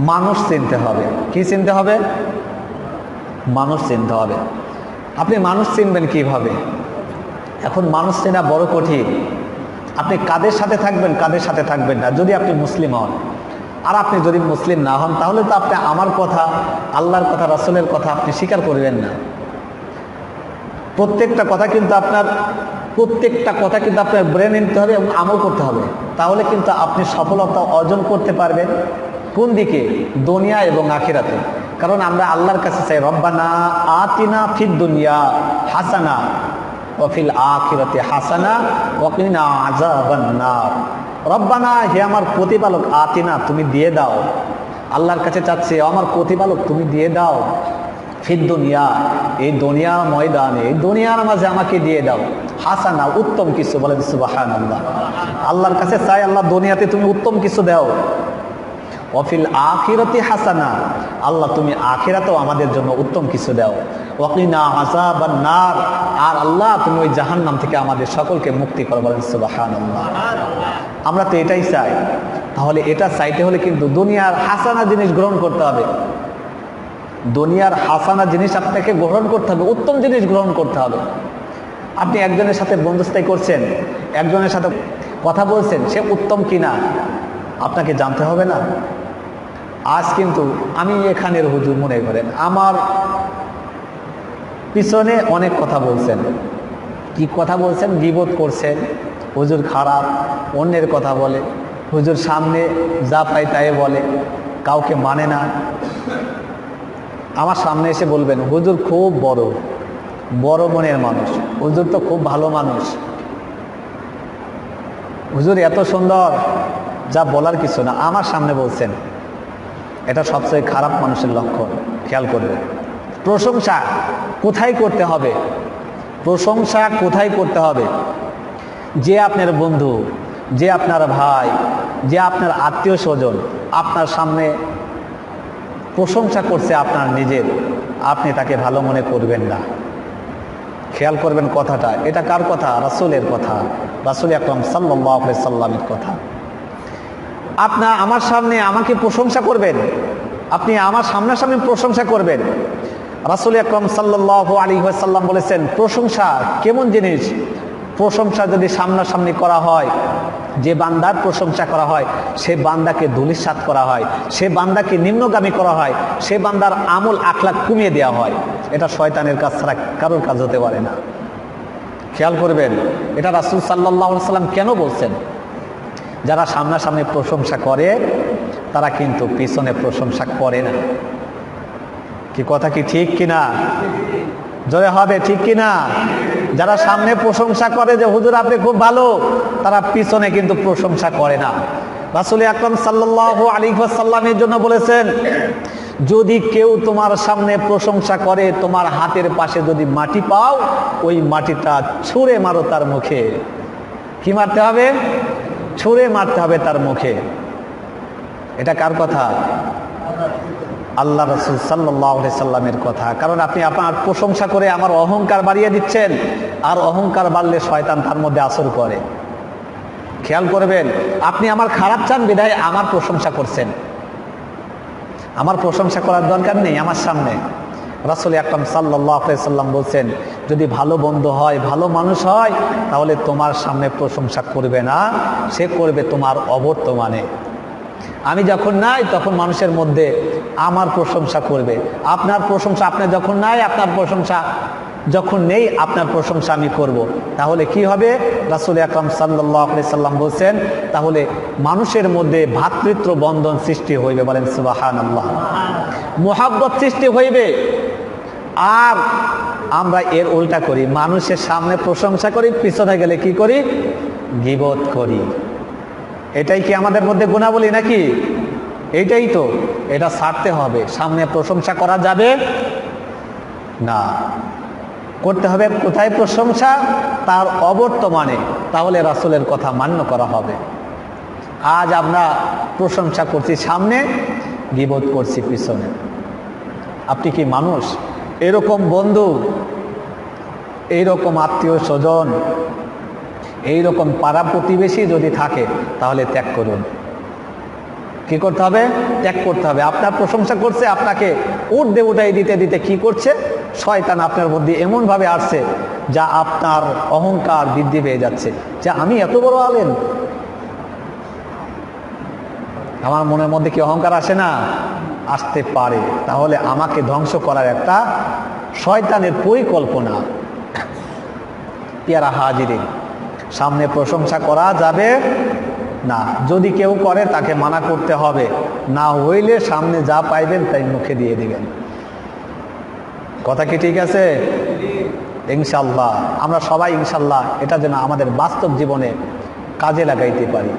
মানুষ চিনতে হবে। কি চিনতে হবে? মানুষ চিনতে হবে। আপনি মানুষ চিনবেন কীভাবে? এখন মানুষ চেনা বড় কঠিন। আপনি কাদের সাথে থাকবেন, কাদের সাথে থাকবেন না? যদি আপনি মুসলিম হন। আর আপনি যদি মুসলিম না হন, তাহলে তো আপনি আমার কথা, আল্লাহর কথা, রাসুলের কথা আপনি স্বীকার করবেন না। প্রত্যেকটা কথা কিন্তু আপনার, প্রত্যেকটা কথা কিন্তু আপনার ব্রেন নিতে হবে এবং আমল করতে হবে। তাহলে কিন্তু আপনি সফলতা অর্জন করতে পারবেন। কোন দিকে? দুনিয়া এবং আখিরাতে। কারণ আমরা আল্লাহর কাছে চাই, রব্বানা আতিনা ফির দুনিয়া হাসানা ওফিল আখিরাতে হাসানা ওকিনা আজাবান্নার রব্বানা, হে আমার প্রতিপালক, আতিনা, তুমি দিয়ে দাও। আল্লাহর কাছে চাচ্ছে আমার প্রতিপালক, তুমি দিয়ে দাও। ফির দুনিয়া, এই দুনিয়া ময়দানে, এই দুনিয়ার মাঝে আমাকে দিয়ে দাও। হাসানা, উত্তম কিছু। বলেন সুবাহান আল্লাহ আল্লাহর কাছে চাই, আল্লাহ, দুনিয়াতে তুমি উত্তম কিছু দাও। অফিল আখিরতি হাসানা। আল্লাহ, তুমি আখিরাতেও আমাদের জন্য উত্তম কিছু দাও। ওয়াকিনা আজাব নার। আর আল্লাহ, তুমি ওই জাহান্নাম থেকে আমাদের সকলকে মুক্তি করো বলেন সুবাহান আমরা তো এটাই চাই। তাহলে এটা চাইতে হলে কিন্তু দুনিয়ার হাসানা জিনিস গ্রহণ করতে হবে। দুনিয়ার হাসানা জিনিস আপনাকে গ্রহণ করতে হবে, উত্তম জিনিস গ্রহণ করতে হবে। আপনি একজনের সাথে বন্ধুস্থাই করছেন, একজনের সাথে কথা বলছেন, সে উত্তম কিনা, আপনাকে জানতে হবে না। আজ কিন্তু আমি এখানের হুজুর মনে করেন, আমার পিছনে অনেক কথা বলছেন। কি কথা বলছেন? বিবোধ করছেন। হুজুর খারাপ, অন্যের কথা বলে। হুজুর সামনে যা পাই তাই বলে, কাউকে মানে না। আমার সামনে এসে বলবেন, হুজুর খুব বড় বড় মনের মানুষ, হুজুর তো খুব ভালো মানুষ। হুজুর এত সুন্দর, যা বলার কিছু না। আমার সামনে বলছেন এটা সবচেয়ে খারাপ মানুষের লক্ষণ, খেয়াল করবে। প্রশংসা কোথায় করতে হবে? প্রশংসা কোথায় করতে হবে? যে আপনার বন্ধু, যে আপনার ভাই, যে আপনার আত্মীয় স্বজন আপনার সামনে প্রশংসা করছে আপনার নিজের, আপনি তাকে ভালো মনে করবেন না। খেয়াল করবেন কথাটা, এটা কার কথা? রাসুলের কথা, রাসুল আকরম সাল্লাহ সাল্লামের কথা। আপনার আমার সামনে আমাকে প্রশংসা করবেন। আপনি আমার সামনাসামনি প্রশংসা করবেন। রাসুল আকরম সাল্লাহ আলী সাল্লাম বলেছেন, প্রশংসা কেমন জিনিস? প্রশংসা যদি সামনাসামনি করা হয়, যে বান্দার প্রশংসা করা হয়, সে বান্দাকে ধুলিসাত করা হয়, সে বান্দাকে নিম্নগামী করা হয়, সে বান্দার আমল আখলাখ কমিয়ে দেওয়া হয়। এটা শয়তানের কাজ ছাড়া কারোর কাজ হতে পারে না। খেয়াল করবেন, এটা রাসুল সাল্লাহ সাল্লাম কেন বলছেন? যারা সামনাসামনি প্রশংসা করে, তারা কিন্তু পিছনে প্রশংসা করে না। কি কথা কি ঠিক কিনা? জয় হবে ঠিক কিনা? যারা সামনে প্রশংসা করে যে, হুজুর, আপনি খুব ভালো, তারা পিছনে কিন্তু প্রশংসা করে না। রাসুল আকরম সাল্লাহ আলী সাল্লামের জন্য বলেছেন, যদি কেউ তোমার সামনে প্রশংসা করে, তোমার হাতের পাশে যদি মাটি পাও, ওই মাটিটা ছুঁড়ে মারো তার মুখে। কি মারতে হবে? ছুঁড়ে মারতে হবে তার মুখে। এটা কার কথা? আল্লাহ রসুল সাল্লাহ সাল্লামের কথা। কারণ আপনি আপনার প্রশংসা করে আমার অহংকার বাড়িয়ে দিচ্ছেন, আর অহংকার বাড়লে শয়তান তার মধ্যে আসর করে। খেয়াল করবেন, আপনি আমার খারাপ চান বিধায় আমার প্রশংসা করছেন। আমার প্রশংসা করার দরকার নেই আমার সামনে। রাসুল আকরম সাল্লাম বলছেন, যদি ভালো বন্ধু হয়, ভালো মানুষ হয়, তাহলে তোমার সামনে প্রশংসা করবে না, সে করবে তোমার অবর্তমানে। আমি যখন নাই, তখন মানুষের মধ্যে আমার প্রশংসা করবে। আপনার প্রশংসা আপনি যখন নাই, আপনার প্রশংসা যখন নেই, আপনার প্রশংসা আমি করব। তাহলে কি হবে? রাসুল আকরম সাল্লাহ সাল্লাম বলছেন, তাহলে মানুষের মধ্যে ভাতৃত্ব বন্ধন সৃষ্টি হইবে। বলেন সুবাহান আল্লাহ মোহাব্বত সৃষ্টি হইবে। আর আমরা এর উল্টা করি। মানুষের সামনে প্রশংসা করি, পিছনে গেলে কি করি? গিবোধ করি। এটাই কি আমাদের মধ্যে গুণাবলী নাকি? এটাই তো। এটা ছাড়তে হবে। সামনে প্রশংসা করা যাবে না। করতে হবে কোথায় প্রশংসা? তার অবর্তমানে। তাহলে রাসুলের কথা মান্য করা হবে। আজ আমরা প্রশংসা করছি সামনে গিবোধ করছি পিছনে। আপনি কি মানুষ? এরকম বন্ধু এইরকম আত্মীয় স্বজন, এইরকম পাড়া প্রতিবেশী যদি থাকে, তাহলে ত্যাগ করুন। কি করতে হবে? ত্যাগ করতে হবে। আপনার প্রশংসা করছে, আপনাকে উর্ধে উঠাই দিতে দিতে কি করছে? শয়তান আপনার মধ্যে এমনভাবে আসছে, যা আপনার অহংকার বৃদ্ধি পেয়ে যাচ্ছে। যে আমি এত বড় আলেন আমার মনের মধ্যে কি অহংকার আসে না? আসতে পারে। তাহলে আমাকে ধ্বংস করার একটা শয়তানের পরিকল্পনা। পেয়ারা হাজিরিন, সামনে প্রশংসা করা যাবে না। যদি কেউ করে, তাকে মানা করতে হবে। না হইলে সামনে যা পাইবেন তাই মুখে দিয়ে দিবেন। কথা কি ঠিক আছে? ইনশাল্লাহ আমরা সবাই ইনশাল্লাহ এটা যেন আমাদের বাস্তব জীবনে কাজে লাগাইতে পারি।